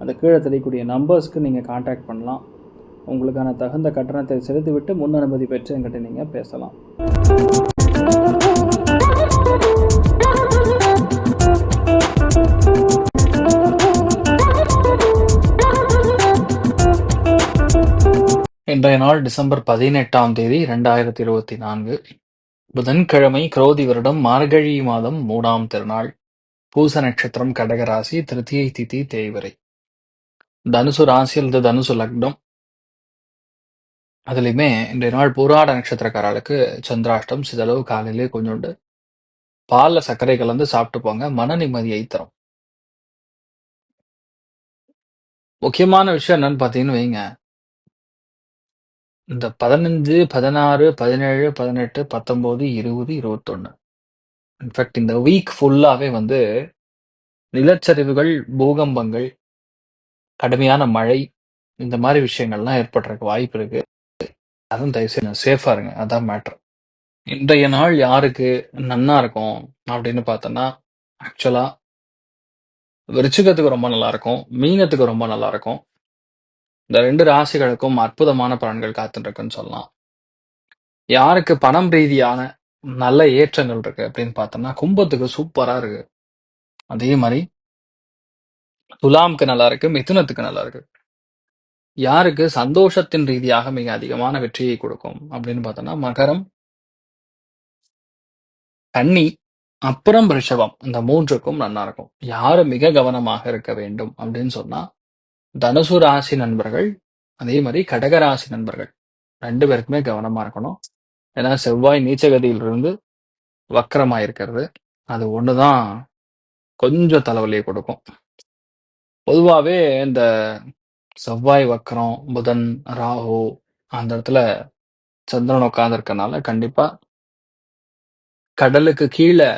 அந்த கீழே தெரியக்கூடிய நம்பர்ஸ்க்கு நீங்கள் காண்டாக்ட் பண்ணலாம். உங்களுக்கான தகுந்த கட்டணத்தை செலுத்திவிட்டு முன் அனுமதி பெற்று என்கிட்ட நீங்கள் பேசலாம். இன்றைய நாள் டிசம்பர் பதினெட்டாம் தேதி ரெண்டாயிரத்தி இருபத்தி நான்கு புதன்கிழமை குரோதி வருடம் மார்கழி மாதம் மூணாம் திருநாள். பூச நட்சத்திரம் கடகராசி திருத்தியை திதி தேய்வரை. தனுசு ராசியில் அல்லது தனுசு லக்னம். அதுலேயுமே இன்றைய நாள் பூராட நட்சத்திரக்காரர்களுக்கு சந்திராஷ்டம் சிதளவு காலையிலே கொஞ்சோண்டு பாலில் சர்க்கரை கலந்து சாப்பிட்டு போங்க மன நிம்மதியை தரும். முக்கியமான விஷயம் என்னன்னு பார்த்தீங்கன்னு வைங்க. இந்த பதினஞ்சு பதினாறு பதினேழு பதினெட்டு பத்தொம்போது இருபது இருபத்தொன்னு. இன்ஃபேக்ட் இந்த வீக் ஃபுல்லாகவே வந்து நிலச்சரிவுகள் பூகம்பங்கள் கடுமையான மழை இந்த மாதிரி விஷயங்கள்லாம் ஏற்படுறதுக்கு வாய்ப்பு இருக்கு. அதுவும் தயவுசெய்து சேஃபா இருங்க. அதான் மேட்ரு இன்றைய நாள் யாருக்கு நன்னா இருக்கும் அப்படின்னு பார்த்தோன்னா ஆக்சுவலா விருச்சிகத்துக்கு ரொம்ப நல்லா இருக்கும் மீனத்துக்கு ரொம்ப நல்லா இருக்கும். இந்த ரெண்டு ராசிகளுக்கும் அற்புதமான பலன்கள் காத்துட்டு இருக்குன்னு சொல்லலாம். யாருக்கு பணம் ரீதியான நல்ல ஏற்றங்கள் இருக்கு அப்படின்னு பார்த்தோம்னா கும்பத்துக்கு சூப்பரா இருக்கு. அதே மாதிரி துலாம்க்கு நல்லா இருக்கு மிதுனத்துக்கு நல்லா இருக்கு யாருக்கு சந்தோஷத்தின் ரீதியாக மிக அதிகமான வெற்றியை கொடுக்கும் அப்படின்னு பார்த்தோம்னா மகரம் கன்னி அப்புறம் ரிஷபம் இந்த மூன்றுக்கும் நல்லா இருக்கும் யாரு மிக கவனமாக இருக்க வேண்டும் அப்படின்னு சொன்னா தனுசு ராசி நண்பர்கள் அதே மாதிரி கடகராசி நண்பர்கள். ரெண்டு பேருக்குமே கவனமா இருக்கணும். ஏன்னா செவ்வாய் நீச்சகதியிலிருந்து வக்கரமா இருக்கிறது அது ஒண்ணுதான் கொஞ்சம் தலைவலியை கொடுக்கும். பொதுவாவே இந்த செவ்வாய் வக்கரம் புதன் ராகு அந்த இடத்துல சந்திரன் உட்கார்ந்து இருக்கனால கண்டிப்பா கடலுக்கு கீழே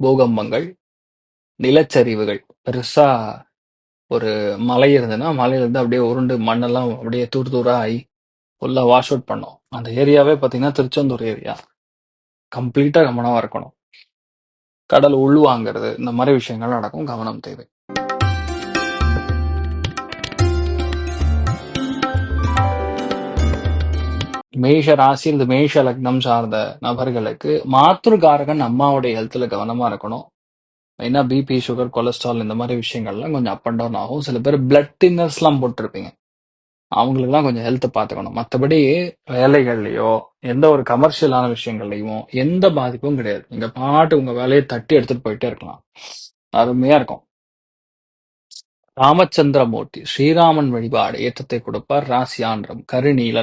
பூகம்பங்கள் நிலச்சரிவுகள் பெருசா ஒரு மலை இருந்ததுன்னா மலையில இருந்து அப்படியே உருண்டு மண்ணெல்லாம் அப்படியே தூர் தூரா ஆகி ஃபுல்லா வாஷ் அவுட் பண்ணோம். அந்த ஏரியாவே பாத்தீங்கன்னா திருச்செந்தூர் ஏரியா. கம்ப்ளீட்டா கவனமா இருக்கணும். கடல் உள்வாங்கிறது இந்த மாதிரி விஷயங்கள் நடக்கும். கவனம் தேவை. மேஷ ராசி இந்த மேஷ லக்னம் சார்ந்த நபர்களுக்கு மாத்திருக்காரகன் அம்மாவுடைய ஹெல்த்தில் கவனமா இருக்கணும். மெயினா பிபி சுகர் கொலஸ்ட்ரால் இந்த மாதிரி விஷயங்கள்லாம் கொஞ்சம் அப் அண்ட் டவுன் ஆகும். சில பேர் பிளட் தின்னர்ஸ் போட்டிருப்பீங்க. அவங்களுக்குலாம் கொஞ்சம் ஹெல்த்தை பார்த்துக்கணும். மற்றபடி வேலைகள்லையோ எந்த ஒரு கமர்ஷியலான விஷயங்கள்லையும் எந்த பாதிப்பும் கிடையாது. நீங்கள் பாட்டு உங்கள் வேலையை தட்டி எடுத்துகிட்டு போயிட்டே இருக்கலாம். அருமையாக இருக்கும். ராமச்சந்திரமூர்த்தி ஸ்ரீராமன் வழிபாடு ஏற்றத்தை கொடுப்பார். ராசியான்றம் கருநீல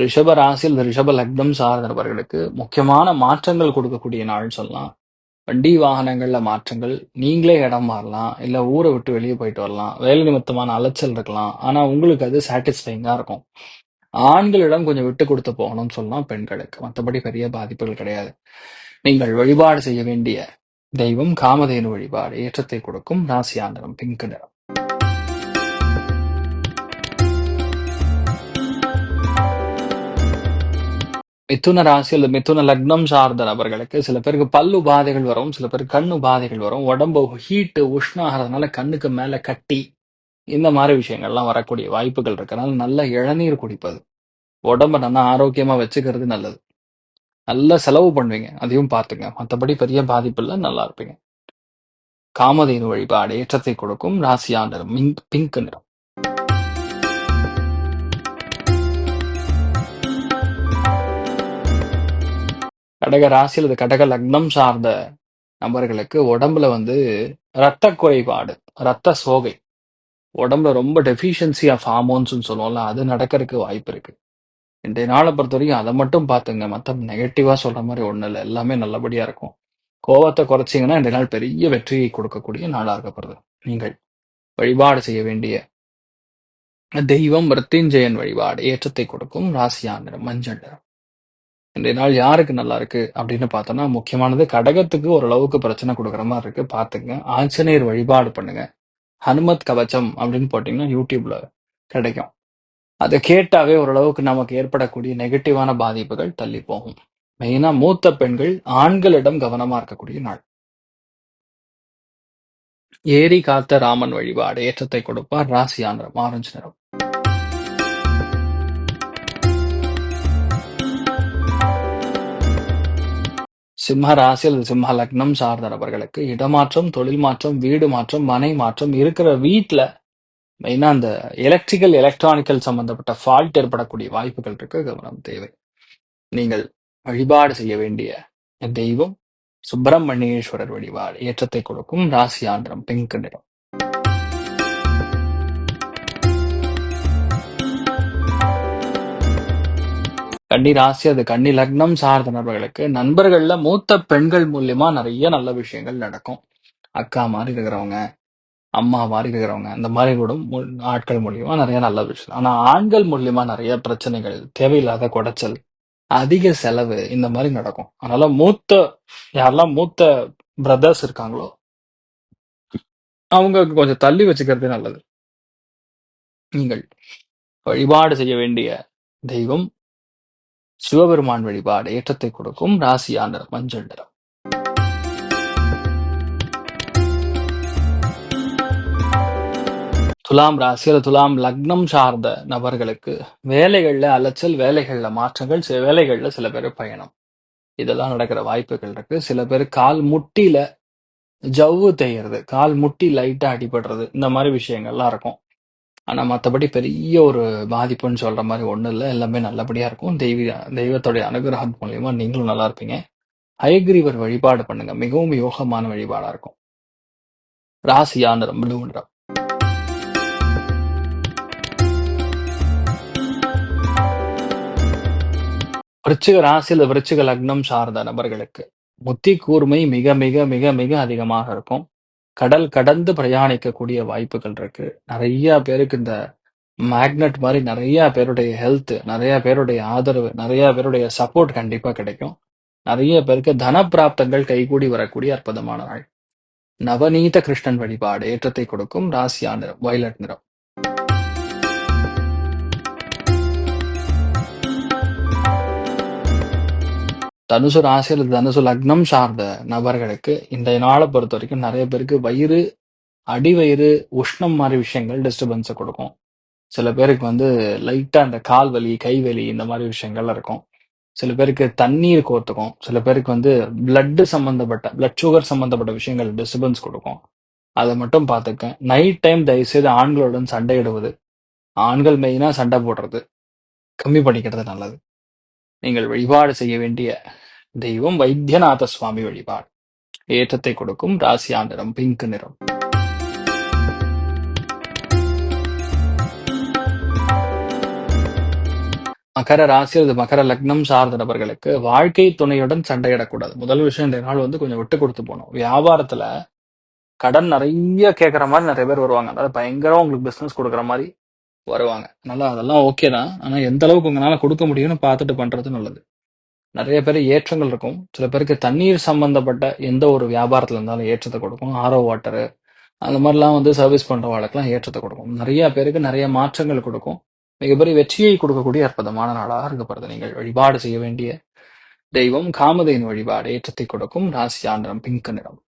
ரிஷப ராசியில் இந்த ரிஷப லக்னம் சார்ந்தவர்களுக்கு முக்கியமான மாற்றங்கள் கொடுக்கக்கூடிய நாள் சொல்லலாம். வண்டி வாகனங்கள்ல மாற்றங்கள் நீங்களே இடம் மாறலாம் இல்ல ஊரை விட்டு வெளியே போயிட்டு வரலாம் வேலை நிமித்தமான அலைச்சல் இருக்கலாம் ஆனா உங்களுக்கு அது சாட்டிஸ்ஃபைங்கா இருக்கும். ஆண்களிடம் கொஞ்சம் விட்டு கொடுத்து போகணும்னு சொல்லலாம் பெண்களுக்கு. மற்றபடி பெரிய பாதிப்புகள் கிடையாது. நீங்கள் வழிபாடு செய்ய வேண்டிய தெய்வம் காமதேனு வழிபாடு ஏற்றத்தை கொடுக்கும் ராசியாண்டனம் பிங்க் நிறம். மிதுன ராசி அல்லது மிதுன லக்னம் சார்ந்த நபர்களுக்கு சில பேருக்கு பல்லு உபாதைகள் வரும் சில பேருக்கு கண் உபாதைகள் வரும் உடம்பு ஹீட்டு உஷ்ணாகிறதுனால கண்ணுக்கு மேல கட்டி இந்த மாதிரி விஷயங்கள்லாம் வரக்கூடிய வாய்ப்புகள் இருக்கிறனால நல்ல இளநீர் குடிப்பது. உடம்ப நல்லா ஆரோக்கியமா வச்சுக்கிறது நல்லது. நல்லா செலவு பண்ணுவீங்க அதையும் பார்த்துங்க. மற்றபடி பெரிய பாதிப்பு இல்லை நல்லா இருப்பீங்க. காமதேனு வழிபாடு ஏற்றத்தை கொடுக்கும் ராசியாண்டர் மிங்க் பிங்க் நிறம். கடக ராசி அல்லது கடக லக்னம் சார்ந்த நபர்களுக்கு உடம்புல வந்து இரத்த குறைபாடு இரத்த சோகை. உடம்புல ரொம்ப டெஃபிஷியன்சி ஆஃப் ஹார்மோன்ஸ்னு சொல்லுவோம்ல அது நடக்கிறதுக்கு வாய்ப்பு இருக்கு. இன்றைய நாளை பொறுத்தவரைக்கும் அதை மட்டும் பார்த்துங்க. மற்ற நெகட்டிவாக சொல்ற மாதிரி ஒன்றும் இல்லை. எல்லாமே நல்லபடியாக இருக்கும். கோவத்தை குறைச்சிங்கன்னா இன்றைய நாள் பெரிய வெற்றியை கொடுக்கக்கூடிய நாளாக இருக்கப்படுது நீங்கள் வழிபாடு செய்ய வேண்டிய தெய்வம் மிருத்யுஞ்சயன் வழிபாடு ஏற்றத்தை கொடுக்கும் ராசியா நிறம் மஞ்சள் நிறம். இன்றைய நாள் யாருக்கு நல்லா இருக்கு அப்படின்னு பார்த்தோம்னா முக்கியமானது கடகத்துக்கு ஓரளவுக்கு பிரச்சனை கொடுக்குற மாதிரி இருக்கு. பார்த்துங்க ஆஞ்சநேயர் வழிபாடு பண்ணுங்க. ஹனுமத் கவச்சம் அப்படின்னு போட்டிங்கன்னா யூடியூப்ல கிடைக்கும். அதை கேட்டாவே ஓரளவுக்கு நமக்கு ஏற்படக்கூடிய நெகட்டிவான பாதிப்புகள் தள்ளி போகும். மெயினா மூத்த பெண்கள் ஆண்களிடம் கவனமா இருக்கக்கூடிய நாள். ஏரி காத்த ராமன் வழிபாடு ஏற்றத்தை கொடுப்பார். ராசியான ஆரஞ்சு நிறம். சிம்ம ராசி அல்லது சிம்ம லக்னம் சார்ந்த நபர்களுக்கு இடமாற்றம் தொழில் மாற்றம் வீடு மாற்றம் மனை மாற்றம் இருக்கிற வீட்டில் மெயினா அந்த எலக்ட்ரிக்கல் எலக்ட்ரானிக்கல் சம்பந்தப்பட்ட ஃபால்ட் ஏற்படக்கூடிய வாய்ப்புகள் இருக்கு. கவனம் தேவை. நீங்கள் வழிபாடு செய்ய வேண்டிய தெய்வம் சுப்பிரமணியேஸ்வரர் வழிபாடு ஏற்றத்தை கொடுக்கும். ராசி ஆந்திரம் பிங்க் நிறம். கன்னி ராசி அது கன்னி லக்னம் சார்ந்த நபர்களுக்கு நண்பர்கள்ல மூத்த பெண்கள் மூலியமா நிறைய நல்ல விஷயங்கள் நடக்கும். அக்கா மாதிரி இருக்கிறவங்க அம்மா மாதிரி இருக்கிறவங்க இந்த மாதிரி கூட ஆட்கள் மூலியமா நிறைய நல்ல விஷயம். ஆனா ஆண்கள் மூலியமா நிறைய பிரச்சனைகள் தேவையில்லாத குடைச்சல் அதிக செலவு இந்த மாதிரி நடக்கும். அதனால மூத்த யாரெல்லாம் மூத்த பிரதர்ஸ் இருக்காங்களோ அவங்க கொஞ்சம் தள்ளி வச்சுக்கிறது நல்லது. நீங்கள் வழிபாடு செய்ய வேண்டிய தெய்வம் சிவபெருமான் வழிபாடு ஏற்றத்தை கொடுக்கும் ராசியான மஞ்சள் நிறம். துலாம் ராசி அல்லது துலாம் லக்னம் சார்ந்த நபர்களுக்கு வேலைகள்ல அலைச்சல் வேலைகள்ல மாற்றங்கள் சில வேலைகள்ல சில பேர் பயணம். இதெல்லாம் நடக்கிற வாய்ப்புகள் இருக்கு. சில பேர் கால் முட்டியில ஜவ்வு தேய்றது கால் முட்டி லைட்டா அடிபடுறது இந்த மாதிரி விஷயங்கள்லாம் இருக்கும். ஆனா மத்தபடி பெரிய ஒரு பாதிப்புன்னு சொல்ற மாதிரி ஒண்ணும் இல்லை. எல்லாமே நல்லபடியா இருக்கும். தெய்வ தெய்வத்துடைய அனுகிரகம் மூலியமா நீங்களும் நல்லா இருப்பீங்க. ஹயக்ரீவர் வழிபாடு பண்ணுங்க. மிகவும் யோகமான வழிபாடா இருக்கும். ராசியா நிறம் ப்ளூ நிறம் விருச்சிக ராசியில் விருச்சிக லக்னம் சார்ந்த நபர்களுக்கு புத்தி கூர்மை மிக மிக மிக மிக அதிகமாக இருக்கும். கடல் கடந்து பிரயாணிக்கக்கூடிய வாய்ப்புகள் இருக்கு. நிறைய பேருக்கு இந்த மேக்னெட் மாதிரி நிறைய பேருடைய ஹெல்த் நிறைய பேருடைய ஆதரவு நிறைய பேருடைய சப்போர்ட் கண்டிப்பா கிடைக்கும். நிறைய பேருக்கு தன பிராப்தங்கள் கைகூடி வரக்கூடிய அற்புதமான நாள். நவநீத கிருஷ்ணன் வழிபாடு ஏற்றத்தை கொடுக்கும். ராசியா நிறம் வயலட் நிறம். தனுசு ராசியில் தனுசு லக்னம் சார்ந்த நபர்களுக்கு இந்த நாளை பொறுத்த வரைக்கும் நிறைய பேருக்கு வயிறு அடிவயிறு உஷ்ணம் மாதிரி விஷயங்கள் டிஸ்டர்பன்ஸை கொடுக்கும். சில பேருக்கு வந்து லைட்டாக இந்த கால் வலி கை வலி இந்த மாதிரி விஷயங்கள்லாம் இருக்கும். சில பேருக்கு தண்ணீர் கோர்த்துக்கும் சில பேருக்கு வந்து பிளட்டு சம்மந்தப்பட்ட பிளட் சுகர் சம்மந்தப்பட்ட விஷயங்கள் டிஸ்டர்பன்ஸ் கொடுக்கும். அதை மட்டும் பார்த்துக்க நைட் டைம் தயவுசெய்து ஆண்களுடன் சண்டையிடுவது. ஆண்கள் மெயினாக சண்டை போடுறது. கம்மி பண்ணிக்கிறது நல்லது. நீங்கள் வழிபாடு செய்ய வேண்டிய தெய்வம் வைத்தியநாத சுவாமி வழிபாடு. ஏற்றத்தை கொடுக்கும் ராசியா நிறம் பிங்க் நிறம். மகர ராசி அல்லது மகர லக்னம் சார்ந்த நபர்களுக்கு வாழ்க்கை துணையுடன் சண்டையிடக்கூடாது. முதல் விஷயம் இந்த நாள் வந்து கொஞ்சம் விட்டு கொடுத்து போகணும். வியாபாரத்துல கடன் நிறைய கேட்குற மாதிரி நிறைய பேர் வருவாங்க. அதாவது பயங்கரமா உங்களுக்கு பிசினஸ் கொடுக்குற மாதிரி வருவாங்க. நல்லா அதெல்லாம் ஓகே தான். ஆனால் எந்த அளவுக்கு உங்களால் கொடுக்க முடியும்னு பார்த்துட்டு பண்ணுறது நல்லது. நிறைய பேர் ஏற்றங்கள் இருக்கும். சில பேருக்கு தண்ணீர் சம்பந்தப்பட்ட எந்த ஒரு வியாபாரத்தில் இருந்தாலும் ஏற்றத்தை கொடுக்கும். ஆரோ வாட்டரு அந்த மாதிரிலாம் வந்து சர்வீஸ் பண்றவங்களுக்குலாம் ஏற்றத்தை கொடுக்கும். நிறைய பேருக்கு நிறைய மாற்றங்கள் கொடுக்கும். மிகப்பெரிய வெற்றியை கொடுக்கக்கூடிய அற்புதமான நாளாக இருக்கப்படுது. நீங்கள் வழிபாடு செய்ய வேண்டிய தெய்வம் காமதையின் வழிபாடு ஏற்றத்தை கொடுக்கும். ராசி ஆண்டனம் பிங்க் நிறம்.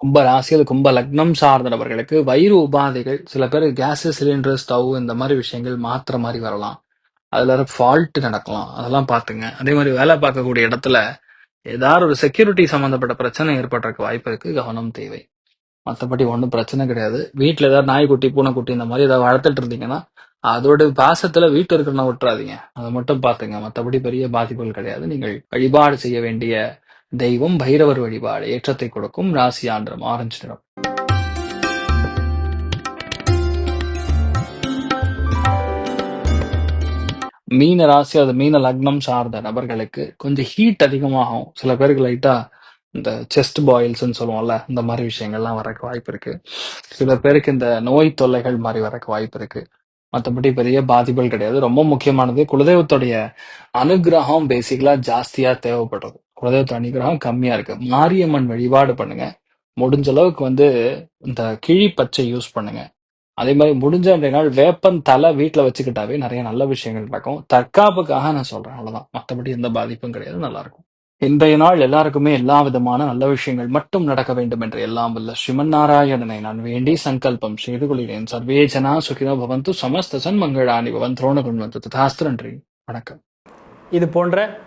கும்ப ராசி அது கும்ப லக்னம் சார்ந்த நபர்களுக்கு வயிறு உபாதைகள் சில பேர் கேஸ் சிலிண்டர் ஸ்டவ் இந்த மாதிரி விஷயங்கள் மாத்திர மாதிரி வரலாம். அதில் ஃபால்ட் நடக்கலாம். அதெல்லாம் பார்த்துங்க. அதே மாதிரி வேலை பார்க்கக்கூடிய இடத்துல ஏதாவது ஒரு செக்யூரிட்டி சம்மந்தப்பட்ட பிரச்சனை ஏற்படுறதுக்கு வாய்ப்பு இருக்கு. கவனம் தேவை. மற்றபடி ஒன்றும் பிரச்சனை கிடையாது. வீட்டில் ஏதாவது நாய்க்குட்டி பூனைக்குட்டி இந்த மாதிரி ஏதாவது வளர்த்துட்டு இருந்தீங்கன்னா அதோட பாசத்துல வீட்டில் இருக்கிறனா விட்டுறாதீங்க. அதை மட்டும் பார்த்துங்க. மற்றபடி பெரிய பாதிப்புகள் கிடையாது. நீங்கள் வழிபாடு செய்ய வேண்டிய தெய்வம் பைரவர் வழிபாடு ஏற்றத்தை கொடுக்கும் ராசி ஆந்திரம் ஆரஞ்சு நிறம். மீன ராசி அது மீன லக்னம் சார்ந்த நபர்களுக்கு கொஞ்சம் ஹீட் அதிகமாகும். சில பேருக்கு லைட்டா இந்த செஸ்ட் பாயில்ஸ்ன்னு சொல்லுவோம்ல இந்த மாதிரி விஷயங்கள்லாம் வரக்கு வாய்ப்பு இருக்கு. சில பேருக்கு இந்த நோய் தொல்லைகள் மாதிரி வரக்கு வாய்ப்பு இருக்கு. மற்றபடி பெரிய பாதிப்புகள் கிடையாது. ரொம்ப முக்கியமானது குலதெய்வத்துடைய அனுகிரகம் பேசிக்கலா ஜாஸ்தியா தேவைப்படுறது. குலதெய்வத்து அனுகிரகம் கம்மியா இருக்கு. மாரியம்மன் வழிபாடு பண்ணுங்க. முடிஞ்ச அளவுக்கு வந்து இந்த கிழி பச்சை யூஸ் பண்ணுங்க. அதே மாதிரி முடிஞ்ச நாள் வேப்பன் தலை வீட்டில் வச்சுக்கிட்டாவே நிறைய நல்ல விஷயங்கள் நடக்கும். தற்காப்புக்காக நான் சொல்றேன். அவ்வளவுதான். மற்றபடி எந்த பாதிப்பும் கிடையாது. நல்லா இருக்கும். இன்றைய நாள் எல்லாருக்குமே எல்லா விதமான நல்ல விஷயங்கள் மட்டும் நடக்க வேண்டும் என்று எல்லாம் வல்ல ஸ்ரீமன் நாராயணனை நான் வேண்டி சங்கல்பம் செய்து கொள்கிறேன். சர்வே ஜனா சுகினோ பவந்து சமஸ்த சன்மங்களானி பவன். துரோண குண்வந்து வணக்கம். இது போன்ற